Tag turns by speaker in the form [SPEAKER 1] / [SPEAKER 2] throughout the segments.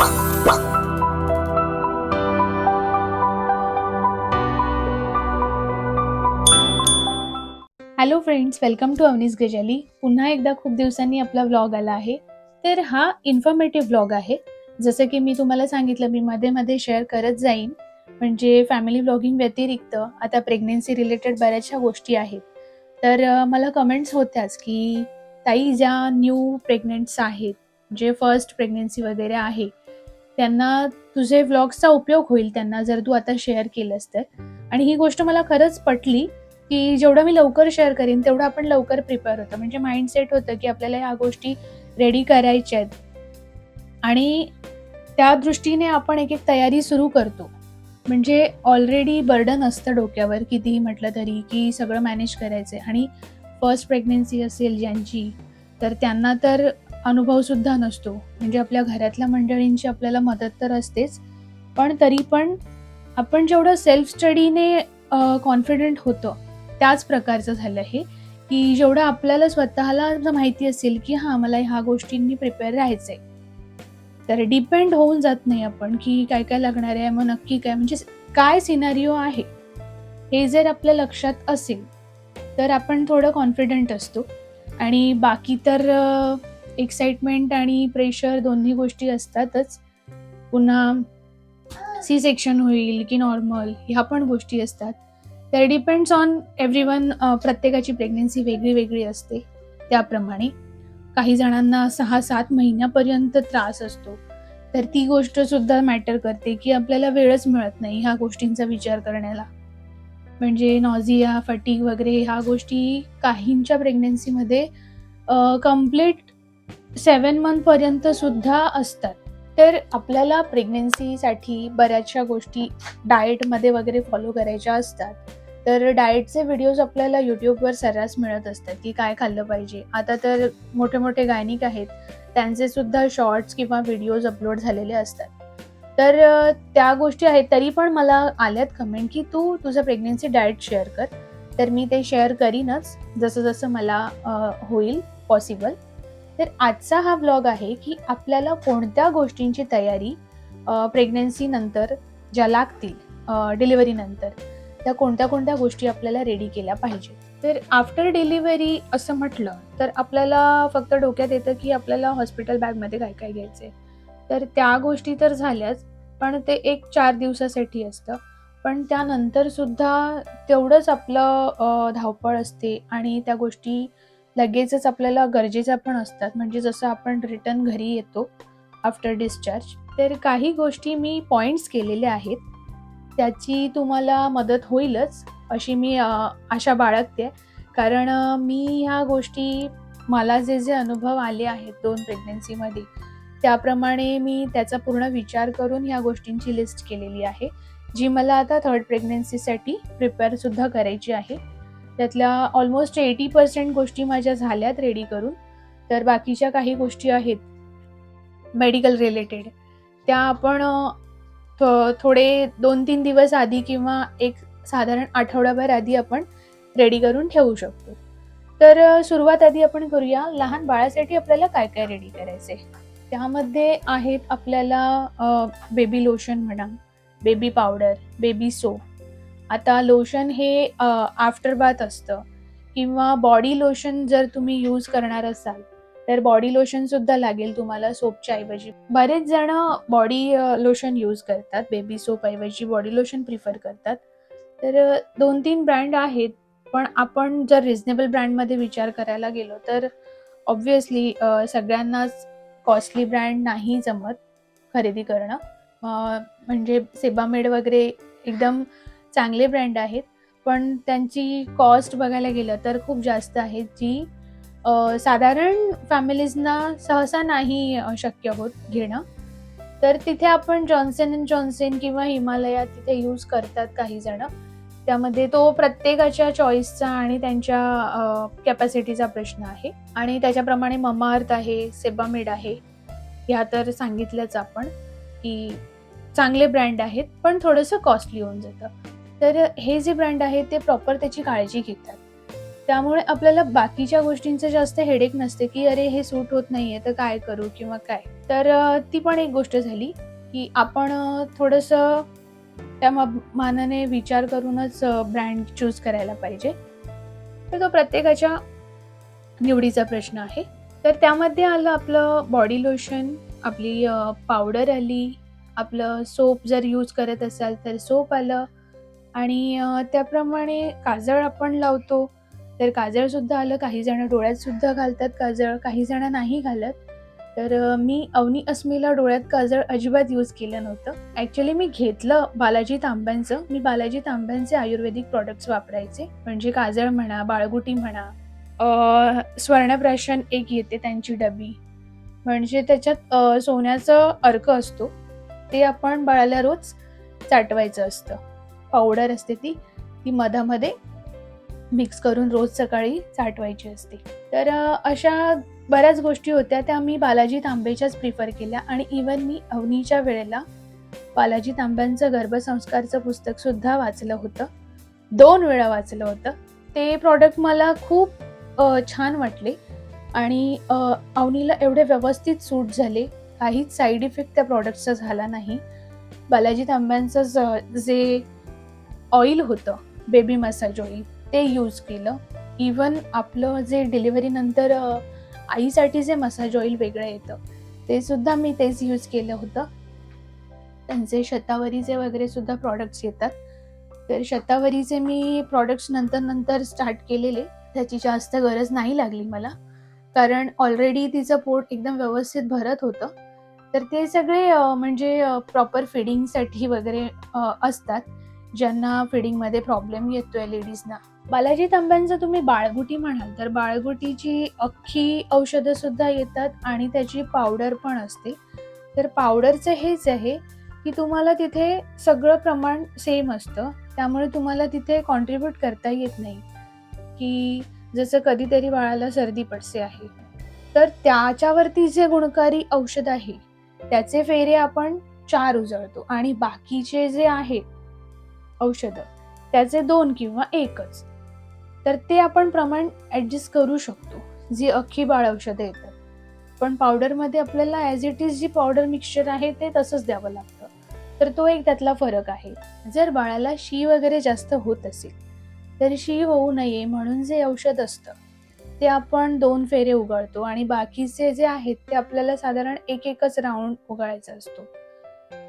[SPEAKER 1] Hello friends welcome to अवनीस गजाली पुन्हा एकदा खूप दिवसांनी आपला व्लॉग आला आहे. तर हा इन्फॉर्मेटिव्ह व्लॉग आहे. जसं की मी तुम्हाला सांगितलं मी मध्ये मध्ये शेअर करत जाईन. म्हणजे फॅमिली व्लॉगिंग व्यतिरिक्त आता प्रेग्नेन्सी रिलेटेड बऱ्याचशा गोष्टी आहेत. तर मला कमेंट्स होत्याच की ताई ज्या न्यू प्रेग्नेंट्स आहेत जे फर्स्ट प्रेग्नेन्सी वगैरे आहे त्यांना तुझे व्लॉग्सचा उपयोग होईल त्यांना जर तू आता शेअर केलंस तर. आणि ही गोष्ट मला खरंच पटली की जेवढं मी लवकर शेअर करीन तेवढं आपण लवकर प्रिपेअर होतं. म्हणजे माइंडसेट होतं की आपल्याला ह्या गोष्टी रेडी करायच्या आहेत. आणि त्या दृष्टीने आपण एक एक तयारी सुरू करतो. म्हणजे ऑलरेडी बर्डन असतं डोक्यावर कितीही म्हटलं तरी की सगळं मॅनेज करायचं आहे आणि फर्स्ट प्रेग्नेन्सी असेल ज्यांची तर त्यांना तर अनुभवसुद्धा नसतो. म्हणजे आपल्या घरातल्या मंडळींची आपल्याला मदत तर असतेच. पण तरी पण आपण जेवढं सेल्फ स्टडीने कॉन्फिडंट होतं त्याच प्रकारचं झालं आहे की जेवढं आपल्याला स्वतःला माहिती असेल की हां मला ह्या गोष्टींनी प्रिपेअर राहायचंय. तर डिपेंड होऊन जात नाही आपण की काय काय लागणार आहे मग नक्की काय. म्हणजे काय सिनारिओ आहे हे जर आपल्या लक्षात असेल तर आपण थोडं कॉन्फिडंट असतो. आणि बाकी तर एक्साइटमेंट आणि प्रेशर दोन्ही गोष्टी असतातच. पुन्हा सी सेक्शन होईल की नॉर्मल ह्या पण गोष्टी असतात. तर डिपेंड्स ऑन एव्हरी वन प्रत्येकाची प्रेग्नेन्सी वेगळी वेगळी असते त्याप्रमाणे. काही जणांना सहा सात महिन्यापर्यंत त्रास असतो. तर ती गोष्ट सुद्धा मॅटर करते की आपल्याला वेळच मिळत नाही ह्या गोष्टींचा विचार करण्याला. म्हणजे नॉझिया फटीग वगैरे ह्या गोष्टी काहींच्या प्रेग्नेन्सीमध्ये कंप्लीट सेवन मंथपर्यंत सुद्धा असतात. तर आपल्याला प्रेग्नेन्सीसाठी बऱ्याचशा गोष्टी डाएटमध्ये वगैरे फॉलो करायच्या असतात. तर डाएटचे व्हिडिओज आपल्याला यूट्यूबवर सर्रास मिळत असतात की काय खाल्लं पाहिजे. आता तर मोठे मोठे गायनिक आहेत. त्यांचे सुद्धा शॉर्ट्स किंवा व्हिडिओज अपलोड झालेले असतात. तर त्या गोष्टी आहेत. तरी पण मला आल्यात कमेंट की तू तुझं प्रेग्नेन्सी डाएट शेअर कर. तर मी ते शेअर करीनच. जसं जसं मला होईल पॉसिबल तर आजचा हा ब्लॉग आहे की आपल्याला कोणत्या गोष्टींची तयारी प्रेग्नन्सीनंतर ज्या लागतील डिलिव्हरीनंतर त्या कोणत्या कोणत्या गोष्टी आपल्याला रेडी केल्या पाहिजे. तर आफ्टर डिलिव्हरी असं म्हटलं तर आपल्याला फक्त डोक्यात येतं की आपल्याला हॉस्पिटल बॅगमध्ये काय काय घ्यायचं आहे तर त्या गोष्टी तर झाल्याच पण ते एक चार दिवसासाठी असतं. पण त्यानंतरसुद्धा तेवढंच आपलं धावपळ असते आणि त्या गोष्टी लगेचच आपल्याला गरजेच्या पण असतात. म्हणजे जसं आपण रिटर्न घरी येतो आफ्टर डिस्चार्ज तर काही गोष्टी मी पॉईंट्स केलेल्या आहेत. त्याची तुम्हाला मदत होईलच अशी मी आशा बाळगते. कारण मी ह्या गोष्टी मला जे जे अनुभव आले आहेत दोन प्रेग्नन्सीमध्ये त्याप्रमाणे मी त्याचा पूर्ण विचार करून ह्या गोष्टींची लिस्ट केलेली आहे. जी मला आता थर्ड प्रेग्नन्सीसाठी प्रिपेअरसुद्धा करायची आहे. त्यातल्या ऑलमोस्ट एटी पर्सेंट गोष्टी माझ्या झाल्यात रेडी करून. तर बाकीच्या काही गोष्टी आहेत मेडिकल रिलेटेड त्या आपण थो थोडे दोन तीन दिवस आधी किंवा एक साधारण आठवडाभर आधी आपण रेडी करून ठेवू शकतो. तर सुरुवात आधी आपण करूया लहान बाळासाठी आपल्याला काय काय रेडी करायचे त्यामध्ये आहेत आपल्याला बेबी लोशन म्हणा बेबी पावडर बेबी सोप आता लोशन हे आफ्टर बाथ असतं. किंवा बॉडी लोशन जर तुम्ही यूज करणार असाल तर बॉडी लोशन सुद्धा लागेल तुम्हाला सोपच्या ऐवजी. बरेच जण बॉडी लोशन यूज करतात बेबी सोप ऐवजी बॉडी लोशन प्रिफर करतात. तर दोन तीन ब्रँड आहेत पण आपण जर रिझनेबल ब्रँडमध्ये विचार करायला गेलो तर ऑब्व्हियसली सगळ्यांनाच कॉस्टली ब्रँड नाही जमत खरेदी करणं. म्हणजे सेबामेड वगैरे एकदम चांगले ब्रँड आहेत पण त्यांची कॉस्ट बघायला गेलं तर खूप जास्त आहे जी साधारण फॅमिलीजना सहसा नाही शक्य होत घेणं. तर तिथे आपण जॉन्सन अँड जॉन्सन किंवा हिमालया तिथे यूज करतात काही जण. त्यामध्ये तो प्रत्येकाच्या चॉईसचा आणि त्यांच्या कॅपॅसिटीचा प्रश्न आहे. आणि त्याच्याप्रमाणे ममाअर्थ आहे सेबामेड आहे ह्या तर सांगितलंच आपण की चांगले ब्रँड आहेत पण थोडंसं कॉस्टली होऊन जातं. तर हे जे ब्रँड आहे ते प्रॉपर त्याची काळजी घेतात. त्यामुळे आपल्याला बाकीच्या गोष्टींचं जास्त हेडेक नसते की अरे हे सूट होत नाही आहे तर काय करू किंवा काय? तर ती पण एक गोष्ट झाली की आपण थोडंसं त्या मा- मानाने विचार करूनच ब्रँड चूज करायला पाहिजे. तर तो प्रत्येकाच्या निवडीचा प्रश्न आहे. तर त्यामध्ये आलं आपलं बॉडी लोशन आपली पावडर आली आपलं सोप जर यूज करत असाल तर सोप आलं. आणि त्याप्रमाणे काजळ आपण लावतो. तर काजळसुद्धा आलं काही जण डोळ्यातसुद्धा घालतात काजळ काही जण नाही घालत. तर मी अवनी अस्मीला डोळ्यात काजळ अजिबात यूज केलं नव्हतं. ॲक्च्युली मी घेतलं बालाजी तांब्यांचं. मी बालाजी तांब्यांचे आयुर्वेदिक प्रॉडक्ट्स वापरायचे. म्हणजे काजळ म्हणा बाळगुटी म्हणा स्वर्णप्राशन एक येते त्यांची डबी. म्हणजे त्याच्यात सोन्याचा सोन्याचं अर्क असतो. ते आपण बाळाला रोज चाटवायचं असतं. पावडर असते ती ती मधामध्ये मिक्स करून रोज सकाळी साठवायची असते. तर अशा बऱ्याच गोष्टी होत्या त्या मी बालाजी तांबेच्याच प्रिफर केल्या आणि इवन मी अवनीच्या वेळेला बालाजी तांब्यांचं गर्भसंस्कारचं पुस्तकसुद्धा वाचलं होतं. दोन वेळा वाचलं होतं. ते प्रॉडक्ट मला खूप छान वाटले आणि अवनीला एवढे व्यवस्थित सूट झाले. काहीच साईड इफेक्ट त्या प्रॉडक्टचा झाला नाही. बालाजी तांब्यांचं ज- जे ऑइल होतं बेबी मसाज ऑइल ते यूज केलं. इवन आपलं जे डिलिव्हरीनंतर आईसाठी जे मसाज ऑइल वेगळं येतं ते सुद्धा मी तेच यूज केलं होतं. त्यांचे शतावरीचे वगैरे सुद्धा प्रॉडक्ट्स येतात. तर शतावरीचे मी प्रॉडक्ट्स नंतर नंतर स्टार्ट केलेले त्याची जास्त गरज नाही लागली मला. कारण ऑलरेडी तिचं पोट एकदम व्यवस्थित भरत होतं. तर ते सगळे म्हणजे प्रॉपर फिडिंगसाठी वगैरे असतात. ज्यांना फिडिंगमध्ये प्रॉब्लेम येतोय लेडीजना बालाजी तांब्यांचं तुम्ही बाळगुटी म्हणाल तर बाळगुटीची अख्खी औषधं सुद्धा येतात आणि त्याची पावडर पण असते. तर पावडरचं हेच आहे की तुम्हाला तिथे सगळं प्रमाण सेम असतं. त्यामुळे तुम्हाला तिथे कॉन्ट्रीब्यूट करता येत नाही. की जसं कधीतरी बाळाला सर्दी पडसे आहे. तर त्याच्यावरती जे गुणकारी औषध आहे त्याचे फेरे आपण चार उजळतो. आणि बाकीचे जे आहे औषधं. त्याचे दोन किंवा एकच. तर ते आपण प्रमाण ॲडजस्ट करू शकतो जी अख्खी बाळ औषधं येतात. पण पावडरमध्ये आपल्याला ॲज इट इज जी पावडर मिक्सचर आहे ते तसंच द्यावं लागतं. तर तो एक त्यातला फरक आहे. जर बाळाला शी वगैरे जास्त होत असेल तर शी होऊ नये म्हणून जे औषध असतं ते आपण दोन फेरे उगाळतो आणि बाकीचे जे आहेत ते आपल्याला साधारण एक एकच राऊंड उगाळायचा असतो.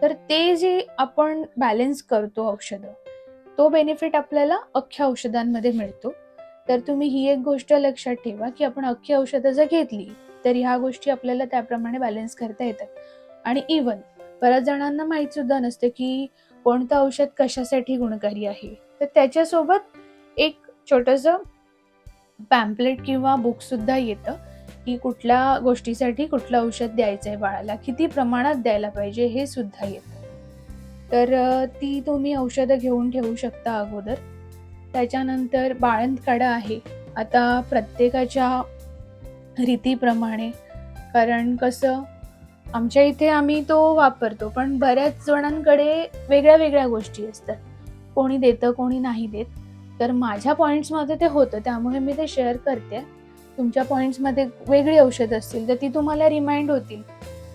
[SPEAKER 1] तर ते जे आपण बॅलन्स करतो औषधं तो बेनिफिट आपल्याला अख्ख्या औषधांमध्ये मिळतो. तर तुम्ही ही एक गोष्ट लक्षात ठेवा की आपण अख्खी औषधं जर घेतली तर ह्या गोष्टी आपल्याला त्याप्रमाणे बॅलन्स करता येतात. आणि इवन बऱ्याच जणांना माहीत सुद्धा नसतं की कोणतं औषध कशासाठी गुणकारी आहे. तर त्याच्यासोबत एक छोटंसं पॅम्पलेट किंवा बुक सुद्धा येतं. की कुठल्या गोष्टीसाठी कुठलं औषध द्यायचं आहे बाळाला किती प्रमाणात द्यायला पाहिजे हे सुद्धा येतं. तर ती तुम्ही औषधं घेऊन ठेवू शकता अगोदर. त्याच्यानंतर बाळंतकाडा आहे. आता प्रत्येकाच्या रीतीप्रमाणे कारण कसं आमच्या इथे आम्ही तो वापरतो पण बऱ्याच जणांकडे वेगळ्या वेगळ्या गोष्टी असतात. कोणी देतं कोणी नाही देत. तर माझ्या पॉईंट्समध्ये ते होतं त्यामुळे मी ते शेअर करते. तुमच्या पॉईंट्समध्ये वेगळी औषध असतील तर ती तुम्हाला रिमाइंड होतील.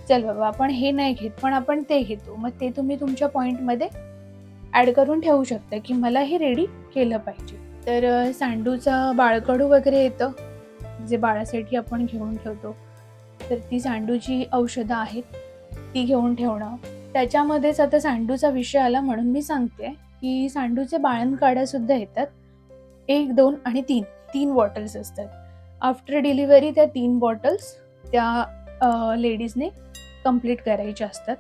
[SPEAKER 1] चल बाबा आपण हे नाही घेत पण आपण ते घेतो. मग ते तुम्ही तुमच्या पॉईंटमध्ये ॲड करून ठेवू शकता की मला हे रेडी केलं पाहिजे. तर सांडूचं सांडूचा बाळकडू वगैरे येतं जे बाळासाठी आपण घेऊन ठेवतो. तर ती सांडूची औषधं आहेत ती घेऊन ठेवणं. त्याच्यामध्येच आता सांडूचा विषय आला म्हणून मी सांगते की सांडूचे बाळणकाड्यासुद्धा येतात. एक दोन आणि तीन तीन बॉटल्स असतात. आफ्टर डिलिव्हरी त्या तीन बॉटल्स त्या लेडीजने कंप्लीट करायच्या असतात.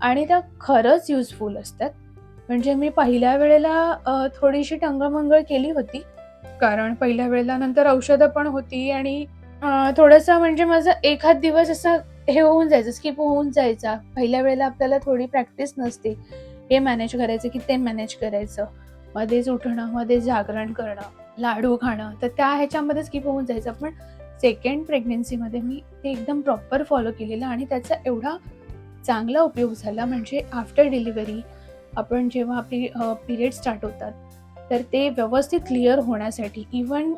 [SPEAKER 1] आणि त्या खरंच युजफुल असतात. म्हणजे मी पहिल्या वेळेला थोडीशी टंगमंगळ केली होती. कारण पहिल्या वेळेला नंतर औषधं पण होती आणि थोडंसं म्हणजे माझं एखाद दिवस असं हे होऊन जायचं स्किप होऊन जायचा. पहिल्या वेळेला आपल्याला थोडी प्रॅक्टिस नसते. हे मॅनेज करायचं की ते मॅनेज करायचं. मध्येच उठणं मध्येच जागरण करणं. लाडू खाणं तर त्या ह्याच्यामध्ये स्किप होऊन जायचं. पण सेकंड प्रेग्नेन्सीमध्ये मी ते एकदम प्रॉपर फॉलो केलेलं आणि त्याचा एवढा चांगला उपयोग झाला म्हणजे आफ्टर डिलिव्हरी आपण जेव्हा आपली पिरियड स्टार्ट होतात तर ते व्यवस्थित क्लिअर होण्यासाठी इवन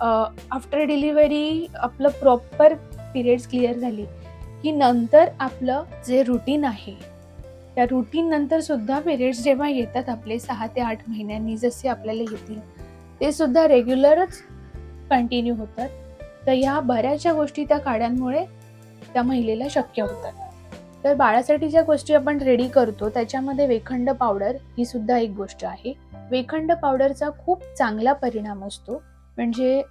[SPEAKER 1] आफ्टर डिलिव्हरी आपलं प्रॉपर पिरियड्स क्लिअर झाली की नंतर आपलं जे रुटीन आहे त्या रुटीन नंतर सुद्धा पिरियड्स जेव्हा येतात आपले सहा ते आठ महिन्यांनी जसे आपल्याला येतील ते सुद्धा रेग्युलरच कंटिन्यू होतात. तर ह्या बऱ्याचशा गोष्टी त्या काड्यांमुळे त्या महिलेला शक्य होतात. तर बाळासाठी ज्या गोष्टी आपण रेडी करतो त्याच्यामध्ये वेखंड पावडर ही सुद्धा एक गोष्ट आहे. वेखंड पावडरचा खूप चांगला परिणाम असतो. म्हणजे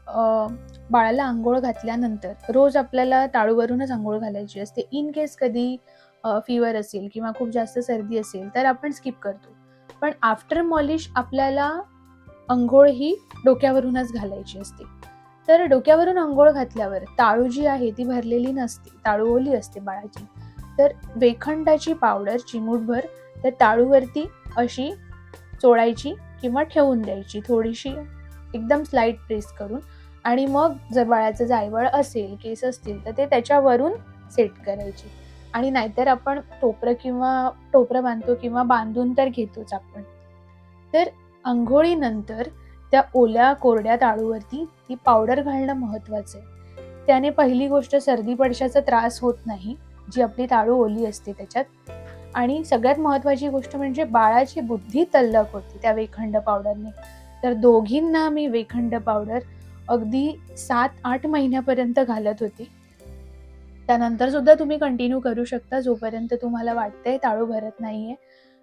[SPEAKER 1] बाळाला आंघोळ घातल्यानंतर रोज आपल्याला टाळूवरूनच आंघोळ घालायची असते. इन केस कधी फिवर असेल किंवा खूप जास्त सर्दी असेल तर आपण स्किप करतो. पण आफ्टर मॉलिश आपल्याला अंघोळ ही डोक्यावरूनच घालायची असते. तर डोक्यावरून आंघोळ घातल्यावर ताळू जी आहे ती भरलेली नसते ताळू ओली असते बाळाची. तर वेखंडाची पावडर चिमूटभर त्या ताळूवरती अशी चोळायची किंवा ठेवून द्यायची थोडीशी एकदम स्लाईट प्रेस करून. आणि मग जर बाळाचं जायवळ असेल केस असतील तर ते त्याच्यावरून सेट करायची. आणि नाहीतर आपण टोपरं किंवा टोपरं बांधतो किंवा बांधून तर घेतोच आपण. तर आंघोळीनंतर त्या ओल्या कोरड्या ताळूवरती ती पावडर घालणं महत्वाचं आहे. त्याने पहिली गोष्ट सर्दी पडशाचा त्रास होत नाही जी आपली ताळू ओली असते त्याच्यात. आणि सगळ्यात महत्वाची गोष्ट म्हणजे बाळाची बुद्धी तल्लक होती त्या वेखंड पावडरने. तर दोघींना मी वेखंड पावडर अगदी सात आठ महिन्यापर्यंत घालत होते. त्यानंतर सुद्धा तुम्ही कंटिन्यू करू शकता जोपर्यंत तुम्हाला वाटतंय ताळू भरत नाहीये.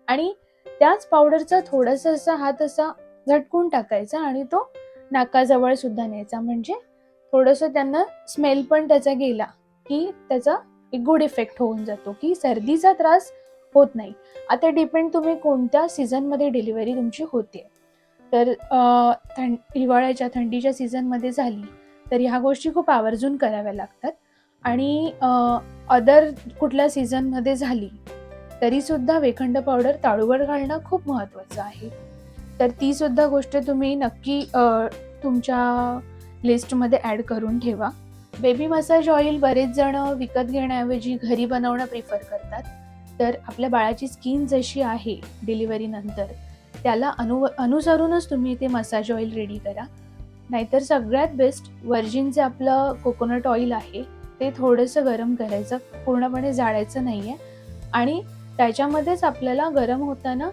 [SPEAKER 1] आणि त्याच पावडरचा थोडासा असा हात असा झटकून टाकायचा आणि तो नाकाजवळ सुद्धा न्यायचा. म्हणजे थोडंसं त्यांना स्मेल पण त्याचा गेला की त्याचा एक गुड इफेक्ट होऊन जातो की सर्दीचा त्रास होत नाही. आता डिपेंड तुम्ही कोणत्या सीझनमध्ये डिलिव्हरी तुमची होते. तर थंड हिवाळ्याच्या थंडीच्या सीझनमध्ये झाली तर ह्या गोष्टी खूप आवर्जून कराव्या लागतात. आणि अदर कुठल्या सीझनमध्ये झाली तरीसुद्धा वेखंड पावडर ताळूवर घालणं खूप महत्त्वाचं आहे. तर ती सुद्धा गोष्ट तुम्ही नक्की तुमच्या लिस्टमध्ये ॲड करून ठेवा. बेबी मसाज ऑइल बरेच जण विकत घेण्याऐवजी घरी बनवणं प्रिफर करतात. तर आपल्या बाळाची स्किन जशी आहे डिलिव्हरी नंतर त्याला अनु अनुसरूनच तुम्ही ते मसाज ऑइल रेडी करा. नाहीतर सगळ्यात बेस्ट वर्जिन जे आपलं कोकोनट ऑइल आहे ते थोडंसं गरम करायचं. पूर्णपणे जाळायचं नाही आहे आणि त्याच्यामध्येच आपल्याला गरम होताना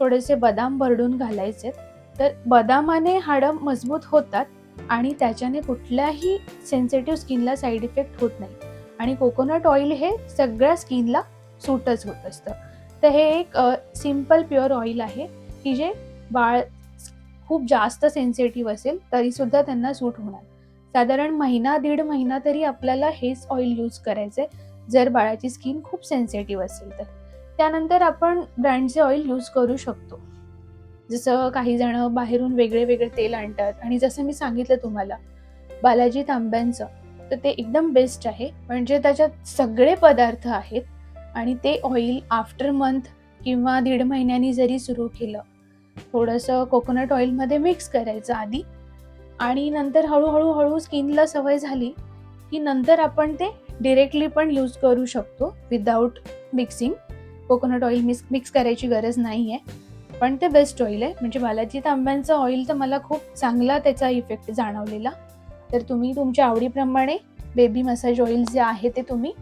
[SPEAKER 1] थोडेसे बदाम भरडून घालायचे. तर बदामाने हाडं मजबूत होतात आणि त्याच्याने कुठल्याही सेन्सिटिव्ह स्किनला साईड इफेक्ट होत नाही. आणि कोकोनट ऑइल हे सगळ्या स्किनला सूटच होत असतं. तर हे एक सिंपल प्युअर ऑइल आहे की जे बाळ खूप जास्त सेन्सिटिव्ह असेल तरीसुद्धा त्यांना सूट होणार. साधारण महिना दीड महिना तरी आपल्याला हेच ऑइल यूज करायचं आहे जर बाळाची स्किन खूप सेन्सिटिव्ह असेल तर. त्यानंतर आपण ब्रँडचे ऑइल यूज करू शकतो. जसं काही जण बाहेरून वेगळे वेगळे तेल आणतात. आणि जसं मी सांगितलं तुम्हाला बालाजी तांब्यांचं तर ते एकदम बेस्ट आहे. म्हणजे त्याच्यात सगळे पदार्थ आहेत. आणि ते ऑइल आफ्टर मंथ किंवा दीड महिन्यांनी जरी सुरू केलं थोडंसं कोकोनट ऑइलमध्ये मिक्स करायचं आधी. आणि नंतर हळूहळू हळू स्किनला सवय झाली की नंतर आपण ते डिरेक्टली पण यूज करू शकतो without mixing coconut oil mix mix करायची गरज नाही आहे पण ते बेस्ट ऑइल आहे. म्हणजे बालाजी तांब्यांचं ऑइल तर मला खूप चांगला त्याचा इफेक्ट जाणवलेला. तर तुम्ही तुमच्या आवडीप्रमाणे बेबी मसाज ऑइल जे आहे ते तुम्ही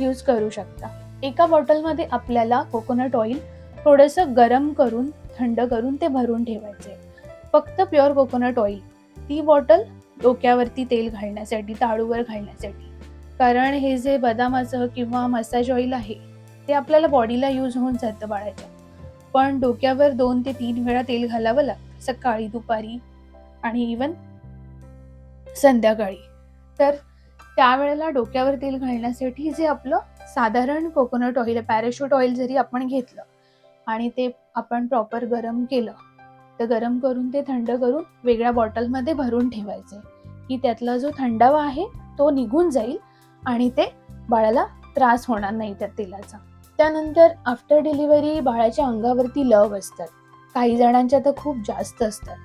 [SPEAKER 1] यूज करू शकता. एका बॉटलमध्ये आपल्याला कोकोनट ऑइल थोडंसं गरम करून थंड करून ते भरून ठेवायचे फक्त प्युअर कोकोनट ऑइल ती बॉटल डोक्यावरती तेल घालण्यासाठी ताळूवर घालण्यासाठी. कारण हे जे बदामाचं किंवा मसाज ऑइल आहे ते आपल्याला बॉडीला यूज होऊन जातं बाळाच्या. पण डोक्यावर दोन ते तीन वेळा तेल घालावं लागतं सकाळी दुपारी आणि इवन संध्याकाळी. तर त्यावेळेला डोक्यावर तेल घालण्यासाठी जे आपलं साधारण कोकोनट ऑइल पॅराशूट ऑइल जरी आपण घेतलं आणि ते आपण प्रॉपर गरम केलं तर गरम करून ते थंड करून वेगळ्या बॉटलमध्ये भरून ठेवायचे. की त्यातला जो थंडावा आहे तो निघून जाईल आणि ते बाळाला त्रास होणार नाही त्या तेलाचा. त्यानंतर आफ्टर डिलिव्हरी बाळाच्या अंगावरती लव असतात. काही जणांच्या तर खूप जास्त असतात.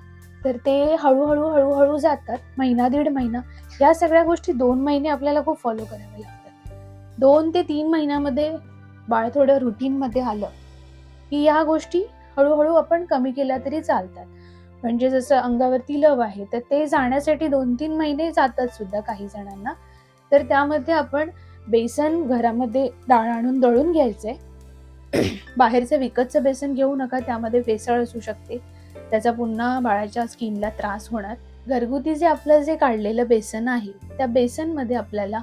[SPEAKER 1] तर ते हळूहळू हळूहळू जातात. महिना दीड महिना. या सगळ्या गोष्टी दोन महिने आपल्याला खूप फॉलो कराव्या लागतात. दोन ते तीन महिन्यामध्ये बाळ थोडं रुटीनमध्ये आलं की या गोष्टी हळूहळू आपण कमी केल्या तरी चालतात. म्हणजे जसं अंगावरती लव आहे तर ते जाण्यासाठी दोन तीन महिने जातात सुद्धा काही जणांना. तर त्यामध्ये आपण बेसन घरामध्ये डाळ आणून दळून घ्यायचंय बाहेरचं विकतचं बेसन घेऊ नका त्यामध्ये भेसळ असू शकते. त्याचा पुन्हा बाळाच्या स्किनला त्रास होणार. घरगुती जे आपलं जे काढलेलं बेसन आहे त्या बेसनमध्ये आपल्याला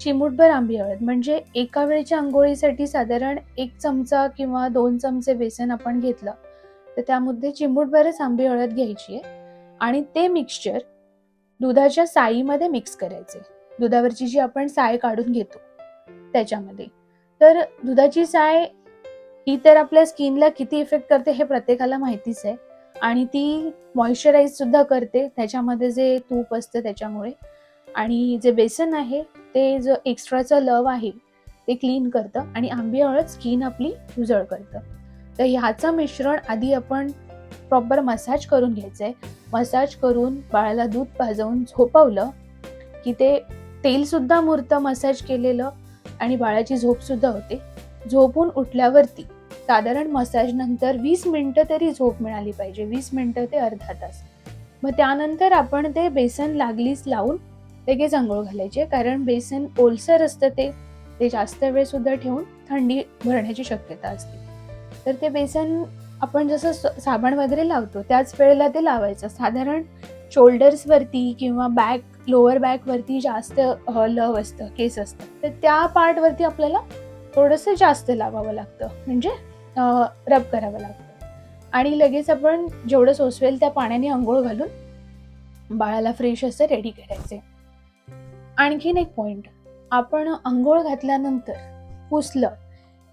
[SPEAKER 1] चिमूटभर आंबी हळद म्हणजे एका वेळच्या आंघोळीसाठी साधारण एक चमचा किंवा दोन चमचे बेसन आपण घेतलं तर त्यामध्ये चिमूटभरच आंबी हळद घ्यायची आहे. आणि ते मिक्सचर दुधाच्या साईमध्ये मिक्स करायचे. दुधावरची जी आपण साय काढून घेतो त्याच्यामध्ये. तर दुधाची साय ही तर आपल्या स्किनला किती इफेक्ट करते हे प्रत्येकाला माहितीच आहे. आणि ती मॉइश्चराईज सुद्धा करते. त्याच्यामध्ये जे तूप असतं त्याच्यामुळे. आणि जे बेसन आहे ते जो एक्स्ट्राचं लव आहे ते क्लीन करतं. आणि आंबी हळद स्किन आपली उजळ करतं. तर ह्याचं मिश्रण आधी आपण प्रॉपर मसाज करून घ्यायचं आहे मसाज करून बाळाला दूध पाजवून झोपवलं की ते तेलसुद्धा मुरतं मसाज केलेलं आणि बाळाची झोपसुद्धा होते. झोपून उठल्यावरती साधारण मसाजनंतर वीस मिनटं तरी झोप मिळाली पाहिजे. वीस मिनटं ते अर्धा तास. मग त्यानंतर आपण ते बेसन लागलीच लावून लगेच आंघोळ घालायचे. कारण बेसन ओलसर असतं ते ते जास्त वेळसुद्धा ठेवून थंडी भरण्याची शक्यता असते. तर ते बेसन आपण जसं स- साबण वगैरे लावतो त्याच वेळेला ते लावायचं. साधारण शोल्डर्सवरती किंवा बॅक लोअर बॅकवरती जास्त लव असतं केस असतं. तर त्या पार्टवरती आपल्याला थोडंसं जास्त लावावं लागतं. म्हणजे रब करावं लागतं. आणि लगेच आपण जेवढं सोसवेल त्या पाण्याने आंघोळ घालून बाळाला फ्रेश असं रेडी करायचे आणखीन एक पॉईंट आपण आंघोळ घातल्यानंतर पुसलं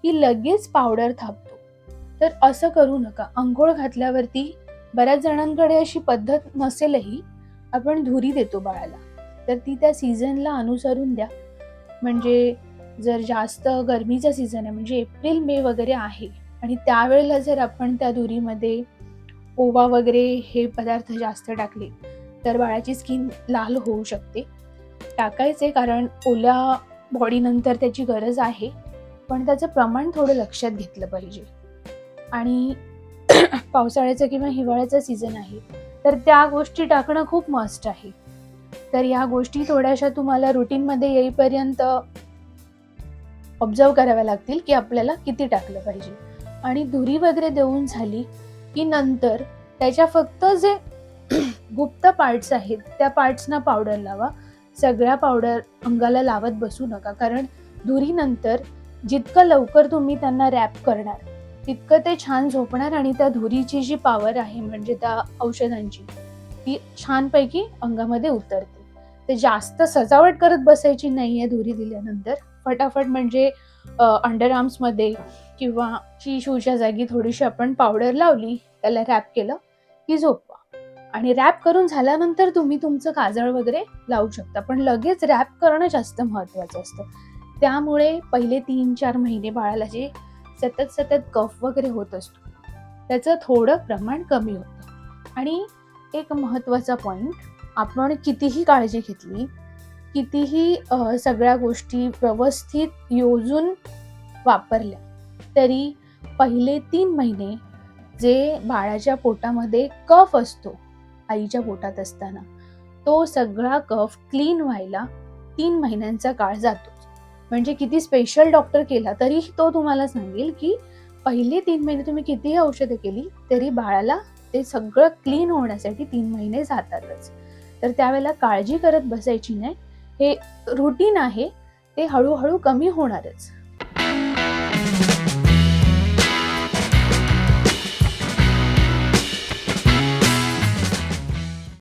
[SPEAKER 1] की लगेच पावडर थापतो. तर असं करू नका. आंघोळ घातल्यावरती बऱ्याच जणांकडे अशी पद्धत नसेलही आपण धुरी देतो बाळाला. तर ती त्या सीझनला अनुसरून द्या. म्हणजे जर जास्त गरमीचा सीझन आहे म्हणजे एप्रिल मे वगैरे आहे आणि त्यावेळेला जर आपण त्या धुरीमध्ये ओवा वगैरे हे पदार्थ जास्त टाकले तर बाळाची स्किन लाल होऊ शकते. टाकायचे कारण ओल्या बॉडीनंतर त्याची गरज आहे पण त्याचं प्रमाण थोडं लक्षात घेतलं पाहिजे. आणि पावसाळ्याचं किंवा हिवाळ्याचं सीझन आहे तर त्या गोष्टी टाकणं खूप मस्ट आहे. तर या गोष्टी थोड्याशा तुम्हाला रुटीनमध्ये येईपर्यंत ऑब्झर्व कराव्या लागतील की आपल्याला किती टाकलं पाहिजे. आणि धुरी वगैरे देऊन झाली की नंतर त्याच्या फक्त जे गुप्त पार्ट्स आहेत त्या पार्ट्सना पावडर लावा. सगळ्या पावडर अंगाला लावत बसू नका. कारण धुरीनंतर जितकं लवकर तुम्ही त्यांना रॅप करणार तितकं ते छान झोपणार आणि त्या धुरीची जी पॉवर आहे म्हणजे त्या औषधांची ती छानपैकी अंगामध्ये उतरते. ते जास्त सजावट करत बसायची नाही आहे धुरी दिल्यानंतर. फटाफट म्हणजे अंडर आर्म्समध्ये किंवा शिशूच्या जागी थोडीशी आपण पावडर लावली त्याला रॅप केलं की झोपवा. आणि रॅप करून झाल्यानंतर तुम्ही तुमचं काजळ वगैरे लावू शकता. पण लगेच रॅप करणं जास्त महत्त्वाचं असतं. त्यामुळे पहिले तीन चार महिने बाळाला जे सतत सतत कफ वगैरे होत असतो. त्याचं थोडं प्रमाण कमी होतं. आणि एक महत्त्वाचा पॉईंट आपण कितीही काळजी घेतली कितीही सगळ्या गोष्टी व्यवस्थित योजून वापरल्या तरी पहिले तीन महिने जे बाळाच्या पोटामध्ये कफ असतो आईच्या पोटात असताना तो सगळा कफ क्लीन व्हायला तीन महिन्यांचा काळ जातो. म्हणजे किती स्पेशल डॉक्टर केला तरी तो तुम्हाला सांगेल की पहिले तीन महिने तुम्ही कितीही औषधं केली तरी बाळाला ते सगळं क्लीन होण्यासाठी तीन महिने जातातच. तर त्यावेळेला काळजी करत बसायची नाही. हे रुटीन आहे ते हळूहळू कमी होणारच.